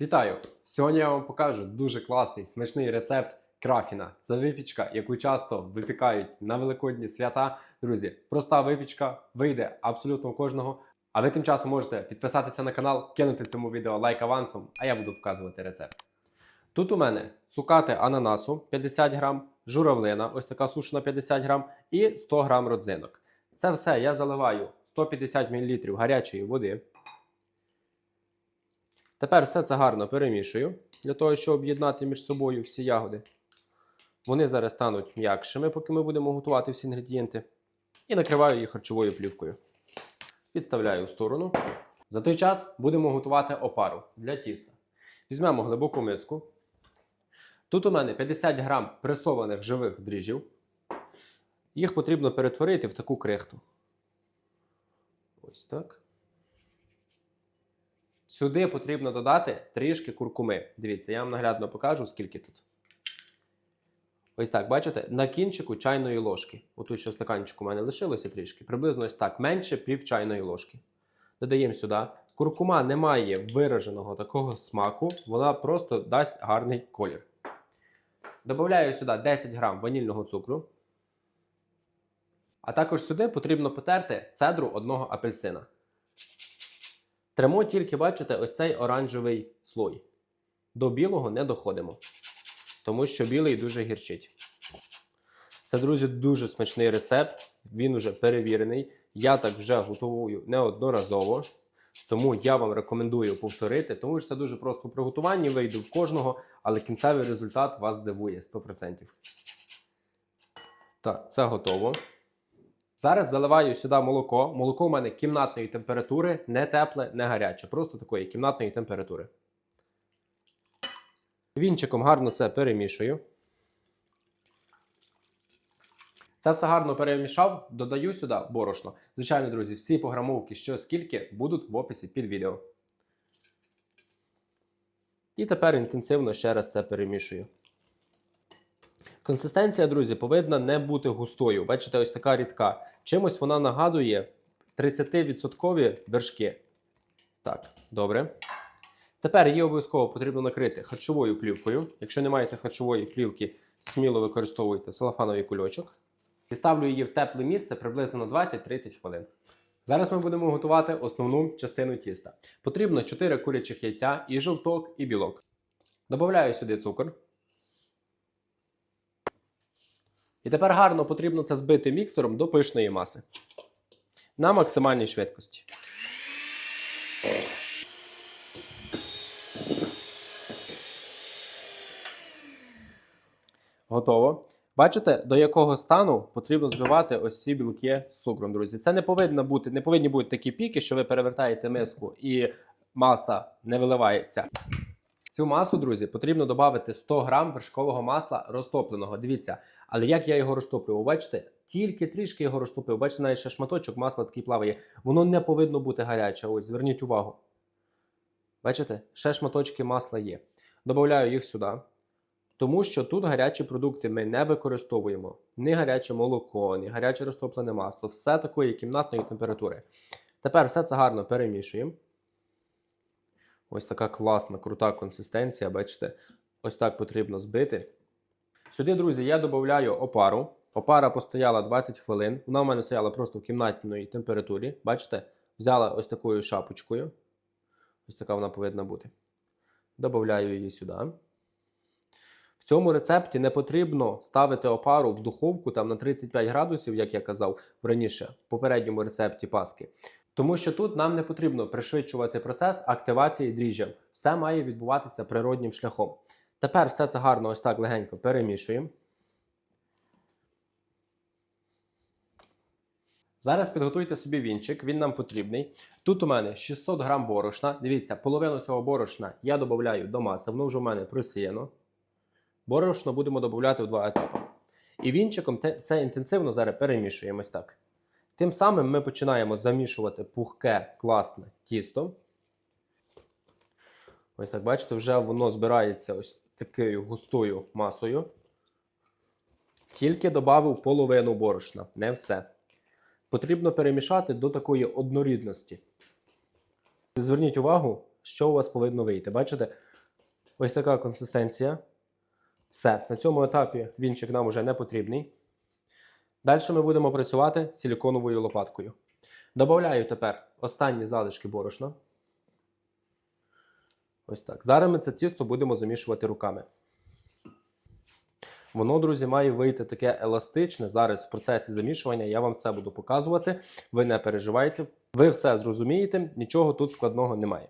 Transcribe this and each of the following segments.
Вітаю! Сьогодні я вам покажу дуже класний смачний рецепт крафіна. Це випічка, яку часто випікають на великодні свята. Друзі, проста випічка вийде абсолютно у кожного. А ви тим часом можете підписатися на канал, кинути цьому відео лайк авансом, а я буду показувати рецепт. Тут у мене цукати ананасу 50 грам, журавлина, ось така сушена 50 грам, і 100 грам родзинок. Це все я заливаю 150 мл гарячої води. Тепер все це гарно перемішую для того, щоб об'єднати між собою всі ягоди. Вони зараз стануть м'якшими, поки ми будемо готувати всі інгредієнти. І накриваю їх харчовою плівкою. Підставляю в сторону. За той час будемо готувати опару для тіста. Візьмемо глибоку миску. Тут у мене 50 грам пресованих живих дріжджів. Їх потрібно перетворити в таку крихту. Ось так. Сюди потрібно додати трішки куркуми. Дивіться, я вам наглядно покажу, скільки тут. Ось так, бачите, на кінчику чайної ложки. Отут ще стаканчик у мене лишилося трішки. Приблизно ось так, менше пів чайної ложки. Додаємо сюди. Куркума не має вираженого такого смаку, вона просто дасть гарний колір. Добавляю сюди 10 грам ванільного цукру. А також сюди потрібно потерти цедру одного апельсина. Тремо тільки, бачите, ось цей оранжевий слой. До білого не доходимо, тому що білий дуже гірчить. Це, друзі, дуже смачний рецепт. Він уже перевірений. Я так вже готую неодноразово. Тому я вам рекомендую повторити, тому що це дуже просто у приготуванні вийде в кожного, але кінцевий результат вас здивує 100%. Так, це готово. Зараз заливаю сюди молоко. Молоко у мене кімнатної температури, не тепле, не гаряче, просто такої кімнатної температури. Вінчиком гарно це перемішую. Це все гарно перемішав, додаю сюди борошно. Звичайно, друзі, всі пограмовки, що скільки, будуть в описі під відео. І тепер інтенсивно ще раз це перемішую. Консистенція, друзі, повинна не бути густою. Бачите, ось така рідка. Чимось вона нагадує 30% вершки. Так, добре. Тепер її обов'язково потрібно накрити харчовою плівкою. Якщо не маєте харчової плівки, сміло використовуйте салафановий кульочок. І ставлю її в тепле місце приблизно на 20-30 хвилин. Зараз ми будемо готувати основну частину тіста. Потрібно 4 курячих яйця, і жовток, і білок. Добавляю сюди цукор. І тепер гарно потрібно це збити міксером до пишної маси на максимальній швидкості. Готово. Бачите, до якого стану потрібно збивати ось ці білки з цукром, друзі. Це не повинно бути, не повинні бути такі піки, що ви перевертаєте миску і маса не виливається. Цю масу, друзі, потрібно додати 100 грам вершкового масла розтопленого. Дивіться, але як я його розтоплював, бачите, тільки трішки його розтопив. Бачите, навіть ще шматочок масла такий плаває. Воно не повинно бути гаряче. Ось, зверніть увагу. Бачите, ще шматочки масла є. Добавляю їх сюди. Тому що тут гарячі продукти ми не використовуємо. Ні гаряче молоко, ні гаряче розтоплене масло, все такої кімнатної температури. Тепер все це гарно перемішуємо. Ось така класна, крута консистенція, бачите, ось так потрібно збити. Сюди, друзі, я додаю опару. Опара постояла 20 хвилин. Вона у мене стояла просто в кімнатної температурі. Бачите, взяла ось такою шапочкою. Ось така вона повинна бути. Добавляю її сюди. В цьому рецепті не потрібно ставити опару в духовку там на 35 градусів, як я казав раніше, в попередньому рецепті паски. Тому що тут нам не потрібно пришвидшувати процес активації дріжджів. Все має відбуватися природнім шляхом. Тепер все це гарно ось так легенько перемішуємо. Зараз підготуйте собі вінчик, він нам потрібний. Тут у мене 600 грам борошна. Дивіться, половину цього борошна я додаю до маси, воно вже у мене просіяно. Борошно будемо додати в два етапи. І вінчиком це інтенсивно зараз перемішуємо ось так. Тим самим ми починаємо замішувати пухке, класне тісто. Ось так, бачите, вже воно збирається ось такою густою масою. Тільки додав половину борошна, не все. Потрібно перемішати до такої однорідності. Зверніть увагу, що у вас повинно вийти. Бачите? Ось така консистенція. Все, на цьому етапі вінчик нам уже не потрібний. Далі ми будемо працювати силіконовою лопаткою. Добавляю тепер останні залишки борошна. Ось так. Зараз ми це тісто будемо замішувати руками. Воно, друзі, має вийти таке еластичне. Зараз в процесі замішування я вам все буду показувати. Ви не переживайте, ви все зрозумієте, нічого тут складного немає.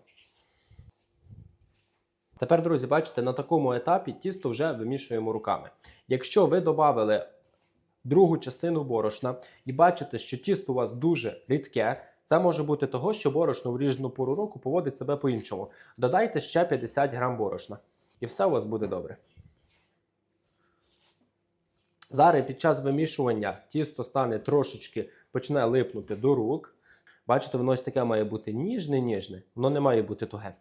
Тепер, друзі, бачите, на такому етапі тісто вже вимішуємо руками. Якщо ви додали другу частину борошна і бачите, що тісто у вас дуже рідке, це може бути того, що борошно в ріжну пору року поводить себе по-іншому. Додайте ще 50 грам борошна, і все у вас буде добре. Зараз під час вимішування тісто стане трошечки почне липнути до рук. Бачите, воно ось таке має бути ніжне-ніжне, воно не має бути туге.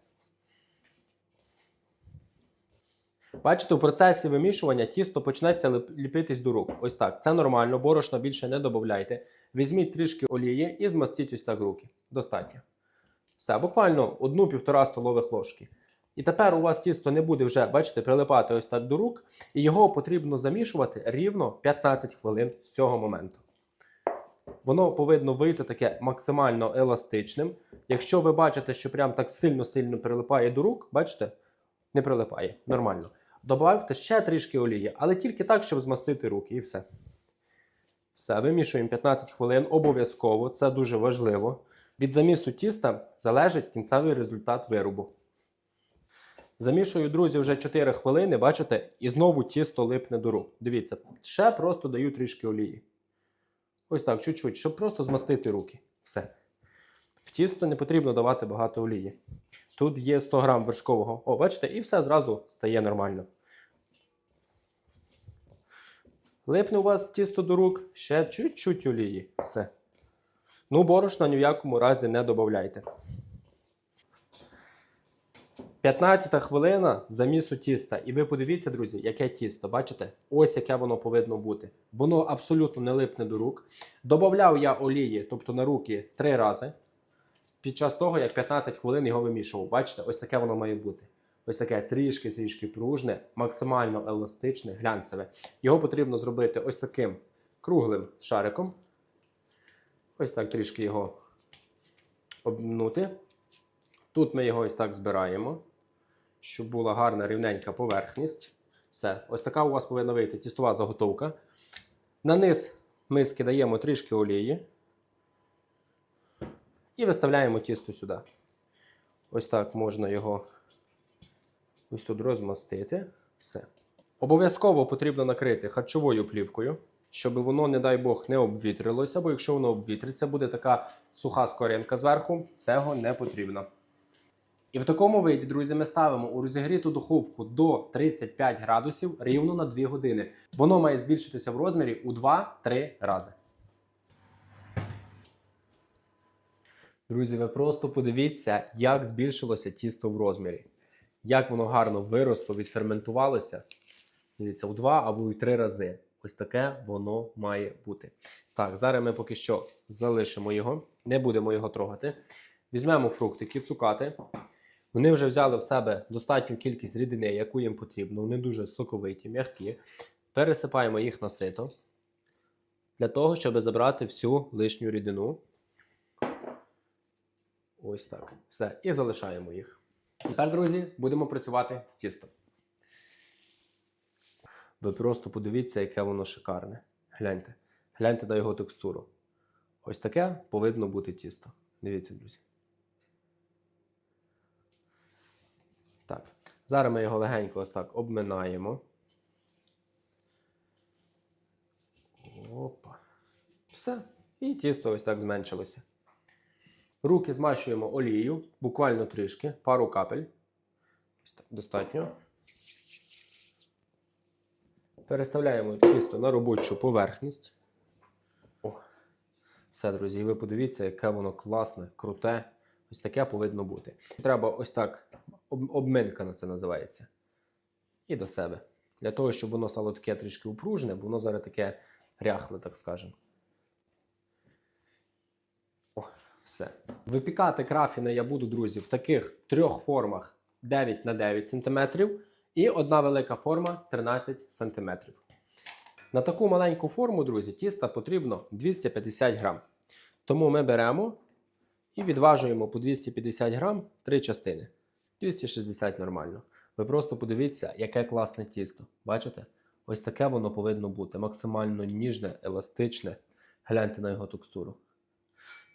Бачите, у процесі вимішування тісто почнеться ліпитись до рук. Ось так. Це нормально, борошна більше не додавайте. Візьміть трішки олії і змастіть ось так руки. Достатньо. Все, буквально одну-півтора столових ложки. І тепер у вас тісто не буде вже, бачите, прилипати ось так до рук, і його потрібно замішувати рівно 15 хвилин з цього моменту. Воно повинно вийти таке максимально еластичним. Якщо ви бачите, що прям так сильно-сильно прилипає до рук, бачите, не прилипає. Нормально. Добавте ще трішки олії, але тільки так, щоб змастити руки, і все. Все, вимішуємо 15 хвилин. Обов'язково, це дуже важливо. Від замісу тіста залежить кінцевий результат виробу. Замішую, друзі, вже 4 хвилини, бачите, і знову тісто липне до рук. Дивіться, ще просто даю трішки олії. Ось так, чуть-чуть, щоб просто змастити руки. Все. В тісто не потрібно давати багато олії. Тут є 100 грам вершкового. О, бачите, і все зразу стає нормально. Липне у вас тісто до рук, ще чуть-чуть олії. Все. Ну, борошна ні в якому разі не додавайте. 15 хвилина замісу тіста. І ви подивіться, друзі, яке тісто. Бачите? Ось яке воно повинно бути. Воно абсолютно не липне до рук. Добавляв я олії, тобто на руки, 3 рази. Під час того, як 15 хвилин його вимішував. Бачите, ось таке воно має бути. Ось таке трішки-трішки пружне, максимально еластичне, глянцеве. Його потрібно зробити ось таким круглим шариком. Ось так трішки його обмнути. Тут ми його ось так збираємо, щоб була гарна рівненька поверхність. Все, ось така у вас повинна вийти тістова заготовка. На низ миски даємо трішки олії. І виставляємо тісто сюди. Ось так можна його ось тут розмастити. Все. Обов'язково потрібно накрити харчовою плівкою, щоб воно, не дай Бог, не обвітрилося, бо якщо воно обвітриться, буде така суха скоринка зверху, цього не потрібно. І в такому виді, друзі, ми ставимо у розігріту духовку до 35 градусів рівно на 2 години. Воно має збільшитися в розмірі у 2-3 рази. Друзі, ви просто подивіться, як збільшилося тісто в розмірі. Як воно гарно виросло, відферментувалося. Дивіться, у два або у три рази. Ось таке воно має бути. Так, зараз ми поки що залишимо його, не будемо його трогати. Візьмемо фруктики, цукати. Вони вже взяли в себе достатню кількість рідини, яку їм потрібно. Вони дуже соковиті, м'які. Пересипаємо їх на сито для того, щоб забрати всю лишню рідину. Ось так. Все. І залишаємо їх. Тепер, друзі, будемо працювати з тістом. Ви просто подивіться, яке воно шикарне. Гляньте. Гляньте на його текстуру. Ось таке повинно бути тісто. Дивіться, друзі. Так. Зараз ми його легенько ось так обминаємо. Опа. Все. І тісто ось так зменшилося. Руки змащуємо олією, буквально трішки, пару капель. Достатньо. Переставляємо тісто на робочу поверхність. О. Все, друзі, ви подивіться, яке воно класне, круте. Ось таке повинно бути. Треба ось так, обминка на це називається. І до себе. Для того, щоб воно стало таке трішки упружне, бо воно зараз таке ряхле, так скажемо. О, Все. Випікати крафіни я буду, друзі, в таких трьох формах 9 на 9 см і одна велика форма 13 см. На таку маленьку форму, друзі, тіста потрібно 250 грам. Тому ми беремо і відважуємо по 250 грам три частини. 260 нормально. Ви просто подивіться, яке класне тісто. Бачите? Ось таке воно повинно бути. Максимально ніжне, еластичне. Гляньте на його текстуру.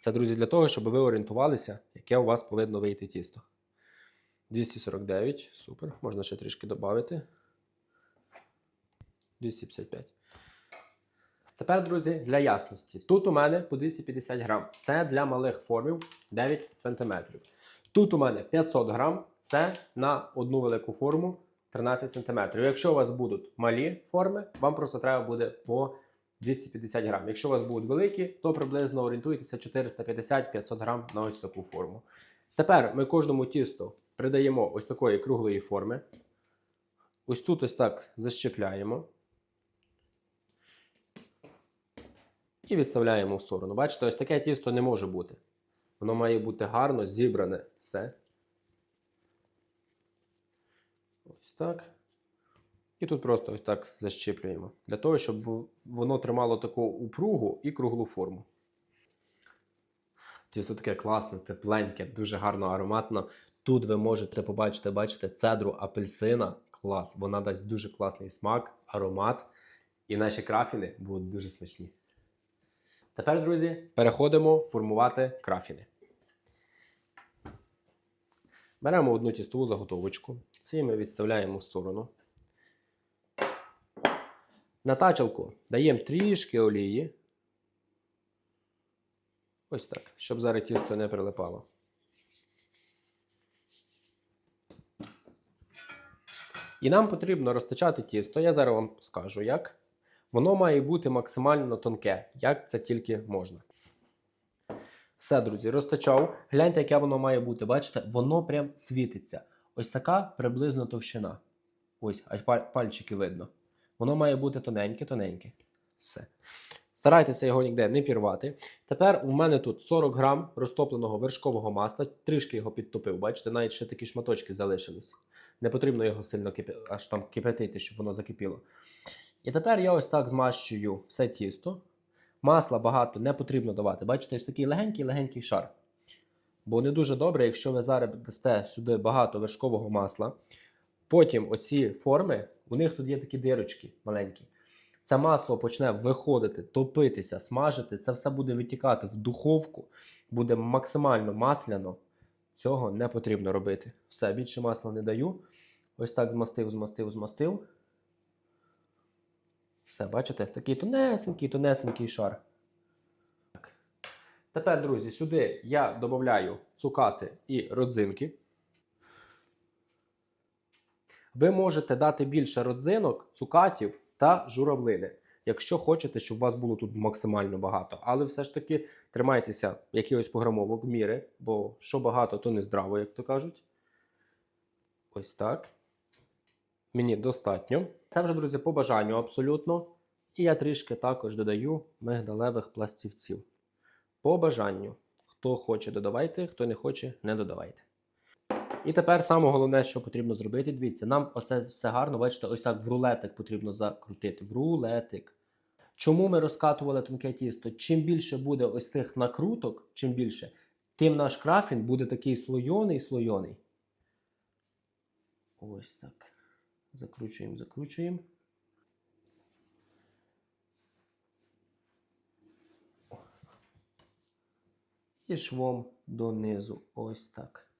Це, друзі, для того, щоб ви орієнтувалися, яке у вас повинно вийти тісто. 249, супер. Можна ще трішки додати. 255. Тепер, друзі, для ясності. Тут у мене по 250 грам. Це для малих формів 9 см. Тут у мене 500 грам. Це на одну велику форму 13 см. Якщо у вас будуть малі форми, вам просто треба буде по 250 грам. Якщо у вас будуть великі, то приблизно орієнтуйтеся 450-500 грам на ось таку форму. Тепер ми кожному тісту придаємо ось такої круглої форми. Ось тут ось так защепляємо. І відставляємо в сторону. Бачите, ось таке тісто не може бути. Воно має бути гарно зібране все. Ось так. І тут просто ось так защіплюємо. Для того, щоб воно тримало таку упругу і круглу форму. Тісто таке класне, тепленьке, дуже гарно ароматно. Тут ви можете побачити, бачите, цедру апельсина. Клас. Вона дасть дуже класний смак, аромат. І наші крафіни будуть дуже смачні. Тепер, друзі, переходимо формувати крафіни. Беремо одну тістову заготовочку. Ці ми відставляємо в сторону. На тачалку даємо трішки олії. Ось так, щоб зараз тісто не прилипало. І нам потрібно розтачати тісто. Я зараз вам скажу, як. Воно має бути максимально тонке, як це тільки можна. Все, друзі, розтачав. Гляньте, яке воно має бути. Бачите, воно прям світиться. Ось така приблизно товщина. Ось, аж пальчики видно. Воно має бути тоненьке, тоненьке. Все. Старайтеся його ніде не пірвати. Тепер у мене тут 40 грам розтопленого вершкового масла, трішки його підтопив. Бачите, навіть ще такі шматочки залишились. Не потрібно його сильно кипя... аж там кипятити, щоб воно закипіло. І тепер я ось так змащую все тісто. Масла багато не потрібно давати. Бачите, ось такий легенький-легенький шар. Бо не дуже добре, якщо ви зараз дасте сюди багато вершкового масла. Потім оці форми, у них тут є такі дирочки маленькі. Це масло почне виходити, топитися, смажити. Це все буде витікати в духовку, буде максимально масляно. Цього не потрібно робити. Все, більше масла не даю. Ось так змастив, змастив, змастив. Все, бачите? Такий тонесенький, тонесенький шар. Так. Тепер, друзі, сюди я додаю цукати і родзинки. Ви можете дати більше родзинок, цукатів та журавлини, якщо хочете, щоб у вас було тут максимально багато. Але все ж таки тримайтеся якихось пограмовок міри, бо що багато, то не здраво, як то кажуть. Ось так. Мені достатньо. Це вже, друзі, по бажанню абсолютно. І я трішки також додаю мигдалевих пластівців. По бажанню. Хто хоче, додавайте, хто не хоче, не додавайте. І тепер саме головне, що потрібно зробити, дивіться, нам оце все гарно, бачите, ось так в рулетик потрібно закрутити. В рулетик. Чому ми розкатували тонке тісто? Чим більше буде ось цих накруток, чим більше, тим наш крафін буде такий слойоний слойоний. Ось так. Закручуємо, закручуємо. І швом донизу. Ось так.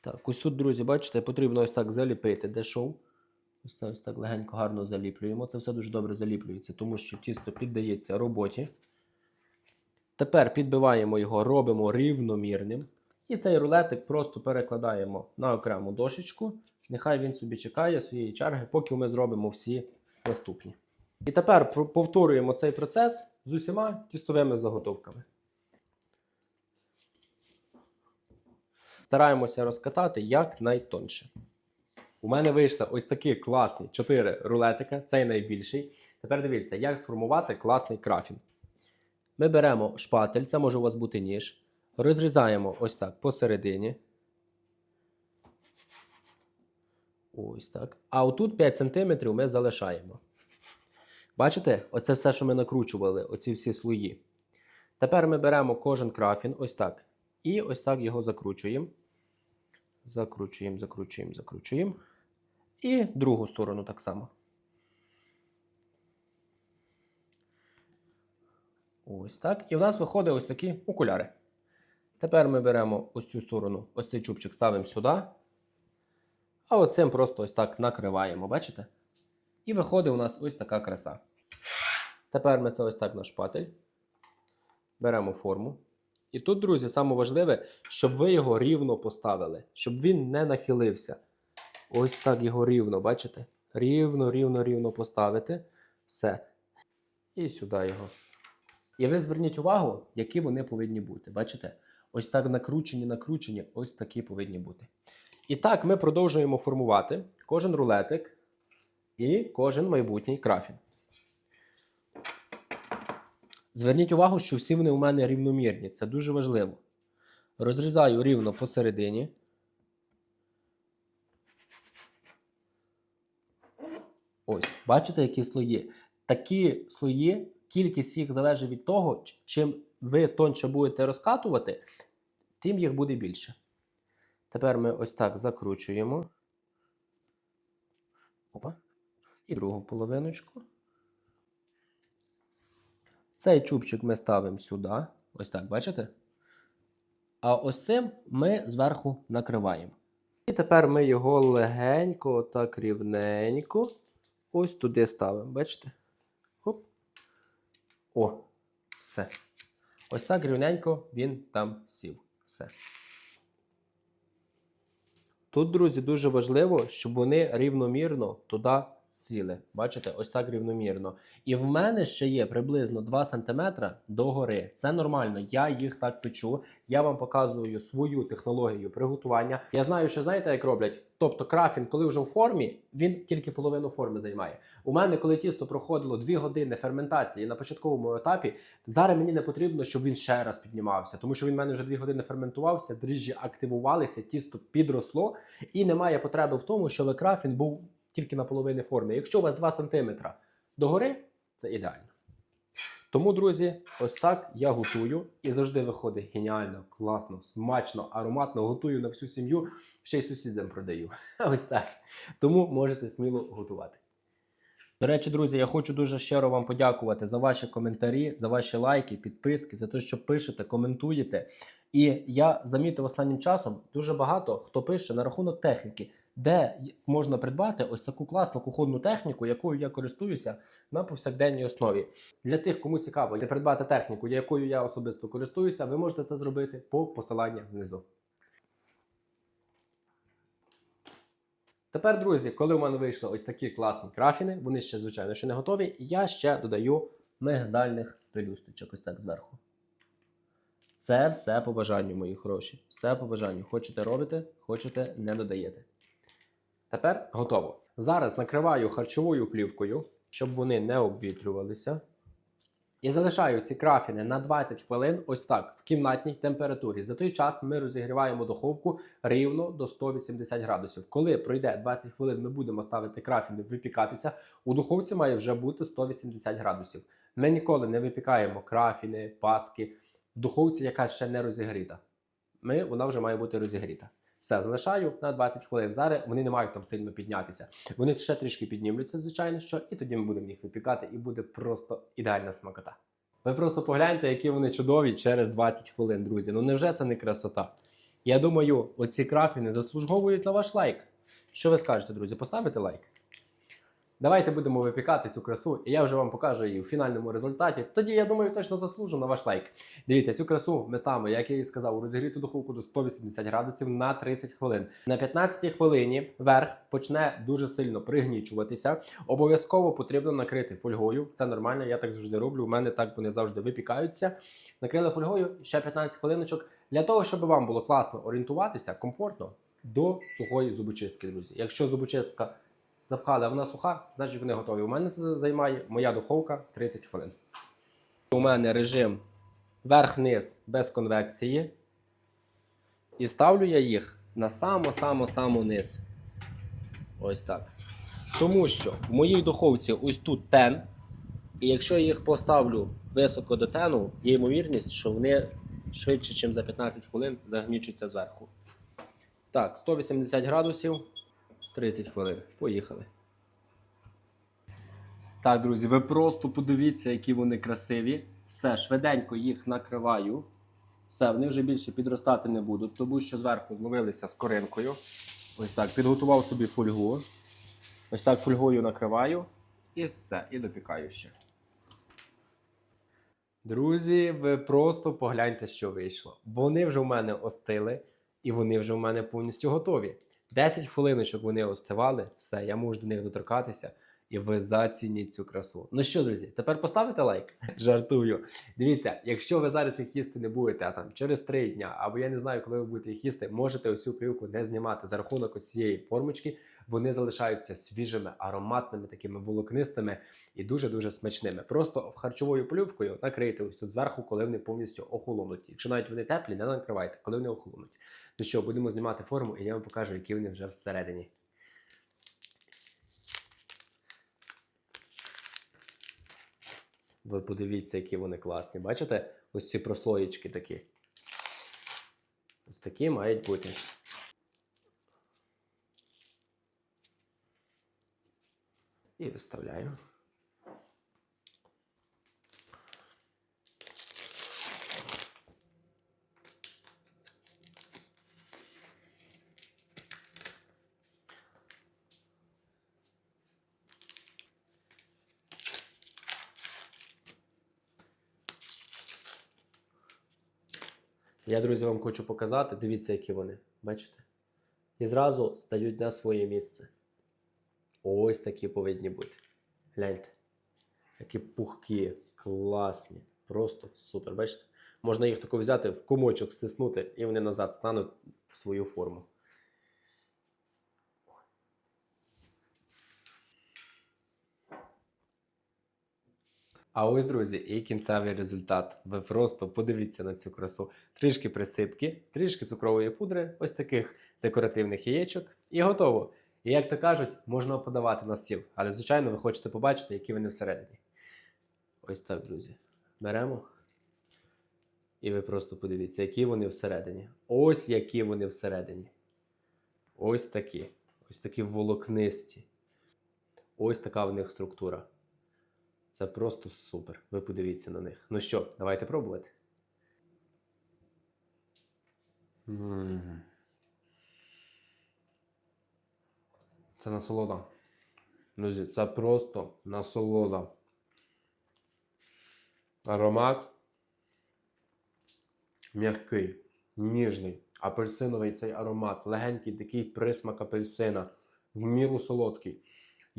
Так, ось тут, друзі, бачите, потрібно ось так заліпити, де шов. Ось ось так легенько гарно заліплюємо. Це все дуже добре заліплюється, тому що тісто піддається роботі. Тепер підбиваємо його, робимо рівномірним. І цей рулетик просто перекладаємо на окрему дошечку. Нехай він собі чекає своєї черги, поки ми зробимо всі наступні. І тепер повторюємо цей процес з усіма тістовими заготовками. Стараємося розкатати як найтонше. У мене вийшли ось такі класні 4 рулетика, цей найбільший. Тепер дивіться, як сформувати класний крафін. Ми беремо шпатель, це може у вас бути ніж. Розрізаємо ось так посередині. Ось так. А отут 5 см ми залишаємо. Бачите, оце все, що ми накручували, оці всі слої. Тепер ми беремо кожен крафін, ось так. І ось так його закручуємо. Закручуємо, закручуємо, закручуємо. І другу сторону так само. Ось так. І в нас виходить ось такі окуляри. Тепер ми беремо ось цю сторону, ось цей чубчик ставимо сюди. А оцим просто ось так накриваємо, бачите? І виходить у нас ось така краса. Тепер ми це ось так на шпатель. Беремо форму. І тут, друзі, саме важливе, щоб ви його рівно поставили, щоб він не нахилився. Ось так його рівно, бачите? Рівно, рівно, рівно поставити. Все. І сюди його. І ви зверніть увагу, які вони повинні бути. Бачите? Ось так накручені, накручені, ось такі повинні бути. І так ми продовжуємо формувати кожен рулетик і кожен майбутній крафін. Зверніть увагу, що всі вони у мене рівномірні. Це дуже важливо. Розрізаю рівно посередині. Ось, бачите, які слої? Такі слої, кількість їх залежить від того, чим ви тонче будете розкатувати, тим їх буде більше. Тепер ми ось так закручуємо. Опа. І другу половиночку. Цей чубчик ми ставимо сюди. Ось так, бачите? А ось цим ми зверху накриваємо. І тепер ми його легенько, так рівненько, ось туди ставимо. Бачите? Хоп. О, все. Ось так рівненько він там сів. Все. Тут, друзі, дуже важливо, щоб вони рівномірно туди сіли. Бачите, ось так рівномірно. І в мене ще є приблизно 2 см до гори. Це нормально. Я їх так печу. Я вам показую свою технологію приготування. Я знаю, що знаєте, як роблять. Тобто крафін, коли вже в формі, він тільки половину форми займає. У мене, коли тісто проходило 2 години ферментації на початковому етапі, зараз мені не потрібно, щоб він ще раз піднімався, тому що він в мене вже 2 години ферментувався, дріжджі активувалися, тісто підросло, і немає потреби в тому, щоб крафін був тільки на половині форми. Якщо у вас 2 см догори, це ідеально. Тому, друзі, ось так я готую і завжди виходить геніально, класно, смачно, ароматно. Готую на всю сім'ю, ще й сусідам продаю. Ось так. Тому можете сміло готувати. До речі, друзі, я хочу дуже щиро вам подякувати за ваші коментарі, за ваші лайки, підписки, за те, що пишете, коментуєте. І я замітив останнім часом дуже багато хто пише на рахунок техніки, де можна придбати ось таку класну кухонну техніку, якою я користуюся на повсякденній основі. Для тих, кому цікаво придбати техніку, якою я особисто користуюся, ви можете це зробити по посиланню внизу. Тепер, друзі, коли в мене вийшли ось такі класні крафіни, вони ще, звичайно, ще не готові, я ще додаю мигдальних пелюсточок ось так зверху. Це все по бажанню, мої хороші. Все по бажанню. Хочете робите, хочете не додаєте. Тепер готово. Зараз накриваю харчовою плівкою, щоб вони не обвітрювалися. І залишаю ці крафіни на 20 хвилин ось так в кімнатній температурі. За той час ми розігріваємо духовку рівно до 180 градусів. Коли пройде 20 хвилин, ми будемо ставити крафіни випікатися. У духовці має вже бути 180 градусів. Ми ніколи не випікаємо крафіни, паски в духовці, яка ще не розігріта. Ми, вона вже має бути розігріта. Все, залишаю на 20 хвилин. Зараз вони не мають там сильно піднятися. Вони ще трішки піднімуться, звичайно, що, і тоді ми будемо їх випікати, і буде просто ідеальна смакота. Ви просто погляньте, які вони чудові через 20 хвилин, друзі. Ну невже це не красота? Я думаю, оці крафіни заслуговують на ваш лайк. Що ви скажете, друзі? Поставите лайк? Давайте будемо випікати цю красу, і я вже вам покажу її в фінальному результаті. Тоді, я думаю, точно заслужу на ваш лайк. Дивіться, цю красу ми як я і сказав, у розігріту духовку до 180 градусів на 30 хвилин. На 15 хвилині верх почне дуже сильно пригнічуватися. Обов'язково потрібно накрити фольгою. Це нормально, я так завжди роблю. У мене так вони завжди випікаються. Накрили фольгою ще 15 хвилиночок для того, щоб вам було класно орієнтуватися, комфортно до сухої зубочистки, друзі. Якщо зубочистка запхали, вона суха, значить вони готові. У мене це займає моя духовка 30 хвилин. У мене режим верх-низ без конвекції. І ставлю я їх на само-само-само низ. Ось так. Тому що в моїй духовці ось тут тен. І якщо я їх поставлю високо до тену, є ймовірність, що вони швидше, ніж за 15 хвилин загнічуться зверху. Так, 180 градусів, 30 хвилин. Поїхали. Так, друзі, ви просто подивіться, які вони красиві. Все, швиденько їх накриваю. Все, вони вже більше підростати не будуть, тому що зверху зловилися з коринкою. Ось так, підготував собі фольгу. Ось так фольгою накриваю. І все, і допікаю ще. Друзі, ви просто погляньте, що вийшло. Вони вже в мене остили, і вони вже в мене повністю готові. 10 хвилиночок вони остивали, все, я можу до них доторкатися, і ви зацініть цю красу. Ну що, друзі, тепер поставите лайк? Жартую. Дивіться, якщо ви зараз їх їсти не будете, а там через 3 дня, або я не знаю, коли ви будете їх їсти, можете цю плівку не знімати за рахунок ось цієї формочки. Вони залишаються свіжими, ароматними, такими волокнистими і дуже-дуже смачними. Просто харчовою плівкою накрийте ось тут зверху, коли вони повністю охолонуть. Якщо навіть вони теплі, не накривайте, коли вони охолонуть. Ну що, будемо знімати форму, і я вам покажу, які вони вже всередині. Ви подивіться, які вони класні. Бачите? Ось ці прослоєчки такі. Ось такі мають бути. І виставляю. Я, друзі, вам хочу показати. Дивіться, які вони. Бачите? І зразу стають на своє місце. Ось такі повинні бути. Гляньте. Які пухкі, класні. Просто супер. Бачите? Можна їх тако взяти в комочок, стиснути, і вони назад стануть в свою форму. А ось, друзі, і кінцевий результат. Ви просто подивіться на цю красу. Трішки присипки, трішки цукрової пудри, ось таких декоративних яєчок, і готово. І як то кажуть, можна подавати на стіл. Але, звичайно, ви хочете побачити, які вони всередині. Ось так, друзі. Беремо. І ви просто подивіться, які вони всередині. Ось які вони всередині. Ось такі. Ось такі волокнисті. Ось така в них структура. Це просто супер. Ви подивіться на них. Ну що, давайте пробувати. Це насолода. Друзі, це просто насолода. Аромат м'який, ніжний, апельсиновий цей аромат, легенький такий присмак апельсина, в міру солодкий.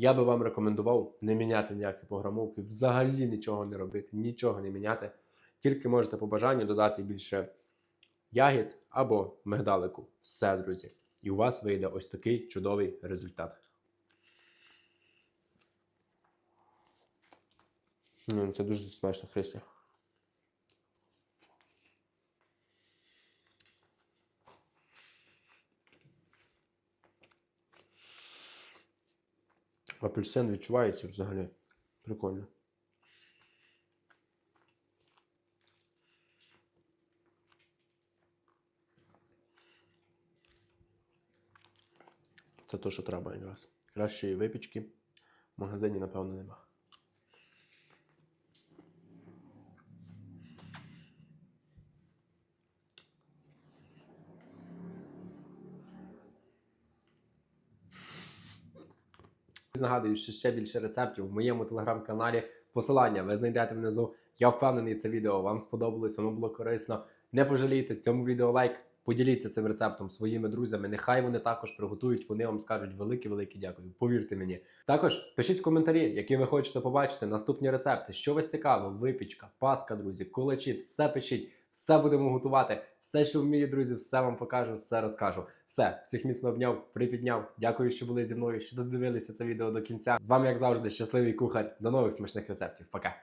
Я би вам рекомендував не міняти ніякі програмовки, взагалі нічого не робити, нічого не міняти. Тільки можете по бажанню додати більше ягід або мигдалику. Все, друзі. І у вас вийде ось такий чудовий результат. Ну, це дуже смачно, Христя. Апельсин відчувається взагалі. Прикольно. Це те, що треба якраз. Кращої випічки в магазині, напевно, нема. Нагадую, що ще більше рецептів в моєму телеграм-каналі. Посилання ви знайдете внизу. Я впевнений, це відео вам сподобалось, воно було корисно. Не пожалійте цьому відео лайк. Поділіться цим рецептом своїми друзями. Нехай вони також приготують. Вони вам скажуть велике-велике дякую. Повірте мені. Також пишіть в коментарі, які ви хочете побачити. Наступні рецепти. Що вас цікаво? Випічка, паска, друзі, кулачі, все пишіть, все будемо готувати. Все, що вмію, друзі, все вам покажу, все розкажу. Все, всіх міцно обняв, припідняв. Дякую, що були зі мною, що додивилися це відео до кінця. З вами, як завжди, щасливий кухар. До нових смачних рецептів. Пока.